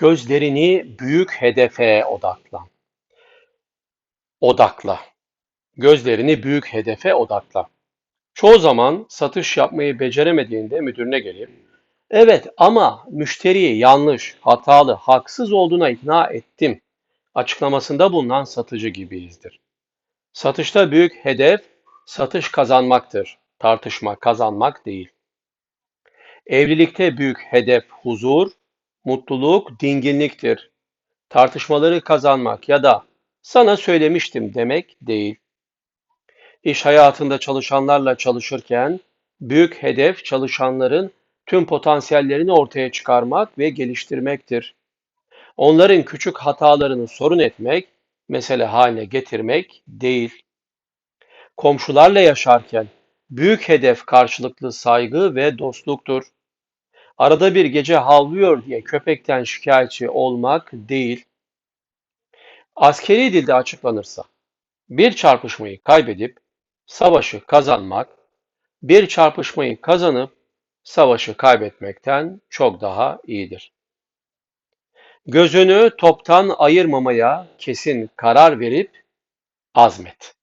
Gözlerini büyük hedefe odakla. Odakla. Gözlerini büyük hedefe odakla. Çoğu zaman satış yapmayı beceremediğinde müdürüne gelip, evet ama müşteriyi yanlış, hatalı, haksız olduğuna ikna ettim açıklamasında bulunan satıcı gibiyizdir. Satışta büyük hedef satış kazanmaktır. Tartışma kazanmak değil. Evlilikte büyük hedef huzur, mutluluk, dinginliktir. Tartışmaları kazanmak ya da sana söylemiştim demek değil. İş hayatında çalışanlarla çalışırken büyük hedef çalışanların tüm potansiyellerini ortaya çıkarmak ve geliştirmektir. Onların küçük hatalarını sorun etmek, mesele haline getirmek değil. Komşularla yaşarken büyük hedef karşılıklı saygı ve dostluktur. Arada bir gece havlıyor diye köpekten şikayetçi olmak değil. Askeri dilde açıklanırsa, bir çarpışmayı kaybedip savaşı kazanmak, bir çarpışmayı kazanıp savaşı kaybetmekten çok daha iyidir. Gözünü toptan ayırmamaya kesin karar verip azmet.